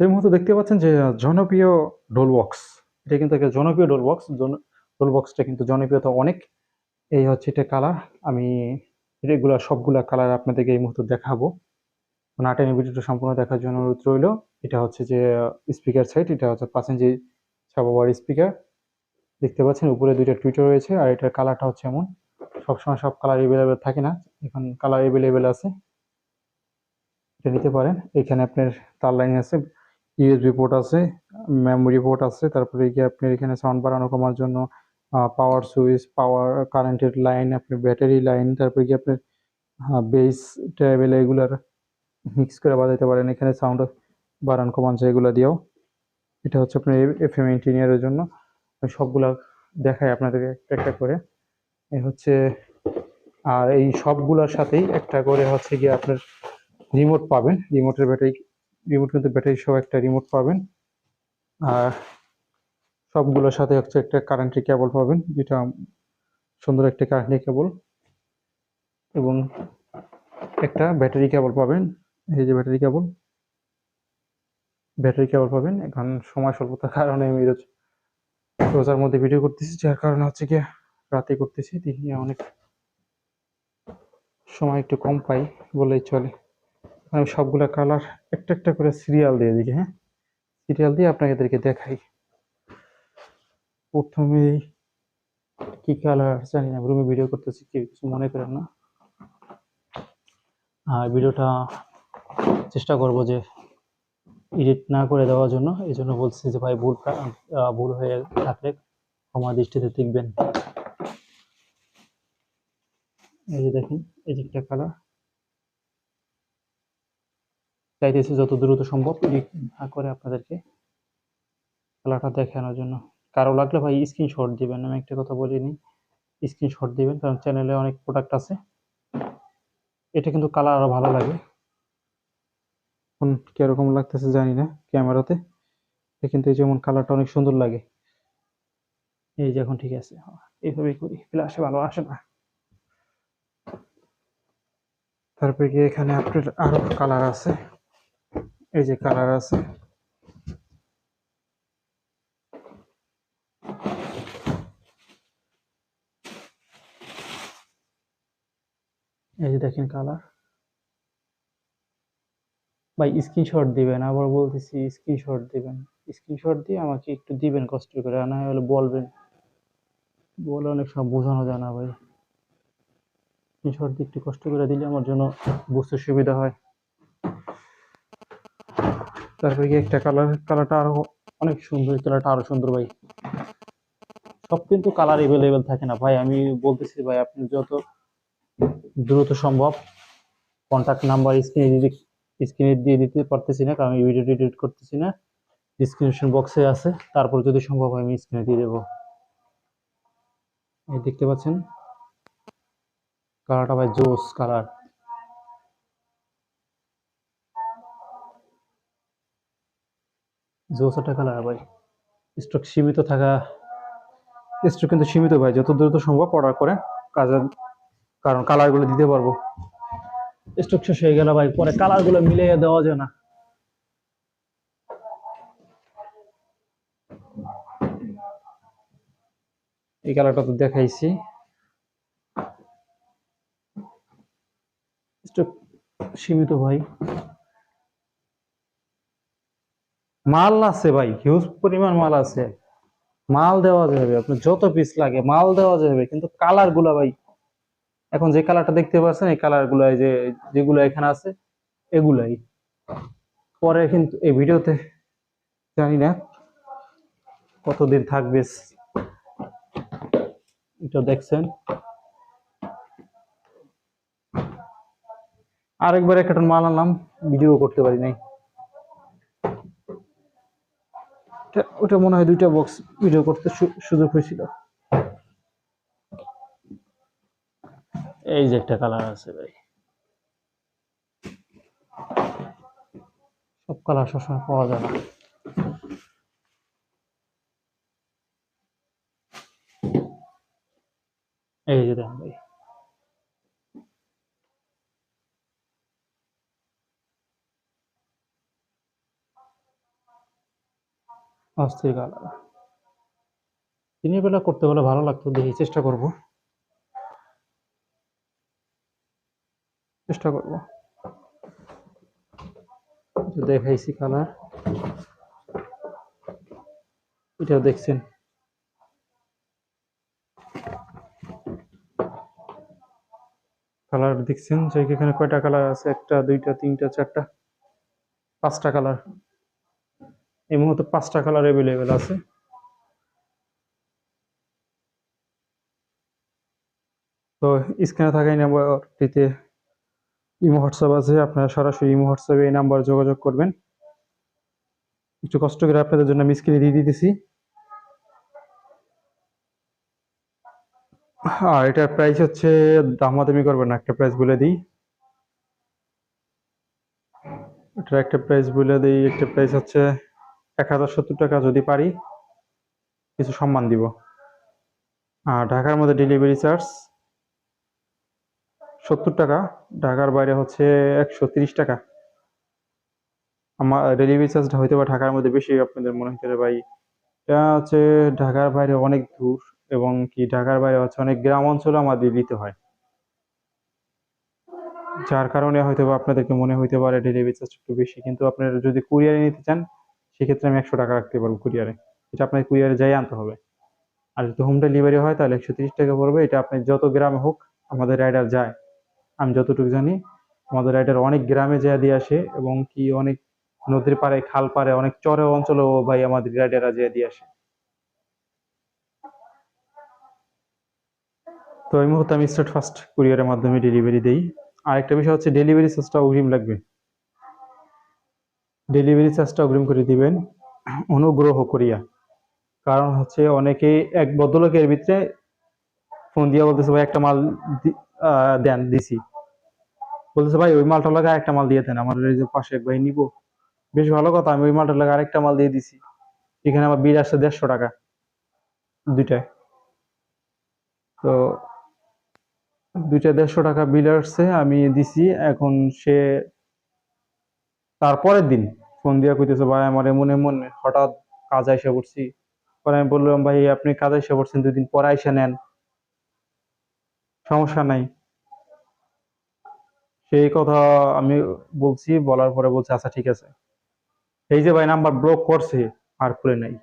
এই মুহূর্তে দেখতে পাচ্ছেন যে জনপ্রিয় ডোল বক্স এটা কিন্তু একটা জনপ্রিয় ডোল বক্স ডোল বক্সটা কিন্তু জনপ্রিয়তা অনেক। এই হচ্ছে এটা কালার আমি রেগুলার সবগুলা কালার আপনাদেরকে এই মুহূর্তে দেখাবো। নাটেনের ভিডিওটা সম্পূর্ণ দেখার জন্য অনুরোধ রইল। এটা হচ্ছে যে স্পিকার সাইড এটা হচ্ছে পাঁচ ইঞ্চি ছাপাবার স্পিকার দেখতে পাচ্ছেন উপরে দুইটা টুইটার রয়েছে আর এটার কালারটা হচ্ছে এমন। সবসময় সব কালার এভেলেবেল থাকে না। এখন কালার এভেলেবেল আছে। এটা নিতে পারেন। এখানে আপনার তার লাইন আছে। ইউএসবি পোর্ট আছে মেমোরি পোর্ট আছে, তারপরে গিয়ে আপনার এখানে সাউন্ড বাড়ানো কমার জন্য পাওয়ার সুইচ পাওয়ার কারেন্টের লাইন আপনি ব্যাটারি লাইন তারপরে গিয়ে আপনার বেস ট্রাভেল এগুলার মিক্স করে বাজাতে পারেন। এখানে সাউন্ড বাড়ান কমান যায় এগুলো দিয়েও। এটা হচ্ছে আপনার এফ এম ইঞ্জিনিয়ারের জন্য। সবগুলা দেখাই আপনাদেরকে একটা করে। এই হচ্ছে, আর এই সবগুলোর সাথেই একটা করে হচ্ছে গিয়ে আপনার রিমোট পাবেন। রিমোটের ব্যাটারি রিমোট কিন্তু ব্যাটারি সহ একটা রিমোট পাবেন। আর সবগুলোর সাথে হচ্ছে একটা কারেন্টের কেবল পাবেন, যেটা সুন্দর একটা কারেন্টের কেবল এবং একটা ব্যাটারি কেবল পাবেন, এই যে ব্যাটারি কেবল ব্যাটারি কেবল পাবেন, এখন সময় স্বল্পতার কারণে আমি রোজ, রোজার মধ্যে ভিডিও করতেছি, যার কারণে হচ্ছে গিয়ে রাতে করতেছি, দেখি অনেক সময় একটু কম পাই বলেই চলে। আমি সবগুলা কালার একটা একটা করে সিরিয়াল দিয়ে দিই হ্যাঁ? সিরিয়াল দিয়ে আপনাদেরকে দেখাই। প্রথমে কি কালার জানি না রুমে ভিডিও করতেছি, কেউ কিছু মনে করেন না। আর ভিডিওটা চেষ্টা করব যে এডিট না করে দেওয়ার জন্য, এই জন্য বলছি যে ভাই ভুল ভুল হয়ে থাকলে ক্ষমা দৃষ্টিতে দেখবেন। এই যে দেখেন, এই যে একটা কালার চাইতেছি যত দ্রুত সম্ভব না করে আপনাদেরকে কালারটা দেখানোর জন্য। কারও লাগলে ভাই স্ক্রিনশট দিবেন, আমি একটা কথা বলিনি স্ক্রিনশট দিবেন, কারণ চ্যানেলে অনেক প্রোডাক্ট আছে। এটা কিন্তু কালার আরও ভালো লাগে। এখন কীরকম লাগতেছে জানি না ক্যামেরাতে কিন্তু এই যেমন কালারটা অনেক সুন্দর লাগে। এই যে এখন ঠিক আছে। এইভাবেই করি ফ্ল্যাশে ভালো, আসে না। তারপরে গিয়ে এখানে আপনার আরও কালার আছে। এই যে কালার আছে। এই যে দেখেন কালার। ভাই স্ক্রিনশট দিবেন, আবার বলতেছি স্ক্রিনশট দিবেন। স্ক্রিনশট দিয়ে আমাকে একটু দিবেন কষ্ট করে, আর না হলে বলবেন। বলে অনেক সব বোঝানো যায় না ভাই। স্ক্রিনশট দিয়ে একটু কষ্ট করে দিলে আমার জন্য বুঝতে সুবিধা হয়। তারপরে কি একটা কালার কালারটা আরও অনেক সুন্দর কালারটা আরও সুন্দর ভাই। সব কিন্তু কালার এভেলেবেল থাকে না। ভাই, আমি বলতেছি ভাই, আপনি যত দ্রুত সম্ভব কন্ট্যাক্ট নাম্বার স্ক্রিনে স্ক্রিনে দিয়ে দিতে পারতেছি না, কারণ ভিডিও এডিট করতেছি না। ডিসক্রিপশন বক্সে আছে। তারপর যদি সম্ভব আমি স্ক্রিনে দিয়ে দেবো। দেখতে পাচ্ছেন? কালারটা ভাই জোস কালার জোস একটা কালার ভাই। স্টক সীমিত থাকা স্টক কিন্তু সীমিত ভাই। যত দ্রুত সম্ভব অর্ডার করে কাজের কারণ কালারগুলো দিতে পারব। স্টক শেষ হয়ে গেল ভাই, পরে কালারগুলো মিলিয়ে দেওয়া যায় না। এই কালারটা তো দেখাইছি। স্টক সীমিত ভাই। মাল আছে ভাই হিউজ পরিমাণ মাল আছে। মাল দেওয়া যাবে, আপনার যত পিস লাগে, মাল দেওয়া যাবে, কিন্তু কালারগুলা ভাই, এখন যে কালারটা দেখতে পাচ্ছেন, এই কালারগুলো যে, যেগুলো এখানে আছে, এগুলাই। পরে কিন্তু এই ভিডিওতে জানি না কতদিন থাকবে। এটা দেখছেন। আরেকবার একটা মাল আনলাম, ভিডিও করতে পারি নাই। ওটা- মনে হয় দুইটা বক্স ভিডিও করতে সুযোগ হয়েছিল। এই যে একটা কালার আছে ভাই। সব কালার সবসময় পাওয়া যায় না। এই যে দেখেন ভাই। অস্থির কালার দিনের বেলা করতে হলে ভালো লাগতো, দেখি চেষ্টা করব। চেষ্টা করব। দেখাইছি কালার। এটাও দেখছেন। কালার দেখছেন যে এখানে কয়টা কালার আছে? একটা, দুইটা, তিনটা, চারটা, পাঁচটা কালার। এই মুহূর্তে পাঁচটা কালার অ্যাভেলেবেল আছে। তো স্ক্রিনে থাকা এই নাম্বারটিতে ইমো, হোয়াটসঅ্যাপ আছে, আপনারা সরাসরি ইমো, হোয়াটসঅ্যাপে এই নাম্বার যোগাযোগ করবেন। একটু কষ্ট করে আপনাদের জন্য আমি স্ক্রিনে দিয়ে দিতেছি। আর এটার প্রাইস হচ্ছে দামাদামি করবেন না, একটা প্রাইস বলে দিই। এটার একটা প্রাইস বলে দিই, একটা প্রাইস হচ্ছে এক হাজার সত্তর টাকা যদি পারি, কিছু সম্মান দিব। আর ঢাকার মধ্যে ডেলিভারি চার্জ সত্তর টাকা, ঢাকার বাইরে হচ্ছে একশো তিরিশ টাকা। আমার ডেলিভারি চার্জটা হয়তো বা ঢাকার মধ্যে বেশি, আপনাদের মনে হতে ভাই। এটা হচ্ছে ঢাকার বাইরে অনেক দূর এবং কি ঢাকার বাইরে হচ্ছে অনেক গ্রাম অঞ্চলে আমাদের দিতে হয়। যার কারণে হয়তো আপনাদেরকে মনে হইতে পারে ডেলিভারি চার্জ একটু বেশি, কিন্তু আপনারা যদি কুরিয়ারে নিতে চান সেক্ষেত্রে আমি একশো টাকা রাখতে পারব কুরিয়ারে এটা আপনার কুরিয়ারে যাই আনতে হবে। আর যদি হোম ডেলিভারি হয়, তাহলে একশো তিরিশ টাকা পড়বে। এটা আপনি যত গ্রামে হোক, আমাদের রাইডার যায়। আমি যতটুকু জানি, আমাদের রাইডার অনেক গ্রামে যায় দিয়ে আসে এবং কি অনেক নদীর পাড়ে, খাল পাড়ে, অনেক চরে অঞ্চলেও ভাই আমাদের রাইডাররা যায় দিয়ে আসে। তো এই মুহূর্তে আমি স্টার্ট ফার্স্ট কুরিয়ারের মাধ্যমে ডেলিভারি দিই। আর একটা বিষয় হচ্ছে ডেলিভারি চার্জটা অগ্রিম লাগবে। ডেলিভারি চার্জটা অগ্রিম করে দিবেন। অনুগ্রহ করিয়া। কারণ হচ্ছে অনেকেই এক ভদ্রলোকের ভিতরে ফোন দিয়ে বলতেছে, ভাই, একটা মাল দেন, দিছি। বলতেছে, ভাই, ওই মালটা লাগা আরেকটা মাল দিয়ে দেন, আমার যে পাশে এক ভাই নিব। বেশ ভালো কথা, আমি ওই মালটা লাগে আরেকটা মাল দিয়ে দিছি। এখানে আমার বিল আসছে দেড়শো টাকা, দুইটায়। তো দুইটা দেড়শো টাকা বিল আসছে, আমি দিছি। এখন সে, তারপরের দিন ফোন দিয়া কইতেছে, ভাই, আমার এমন এমন হঠাৎ কাজ আইসা পড়ছি। পরে আমি বললাম, ভাই, আপনি কাজ আইসা পড়ছেন দুদিন পরে আইসা নেন। সমস্যা নাই। সেই কথা আমি বলছি, বলার পরে বলছে আচ্ছা ঠিক আছে। এই যে ভাই নাম্বার ব্লক করছে, আর খুলে নাই।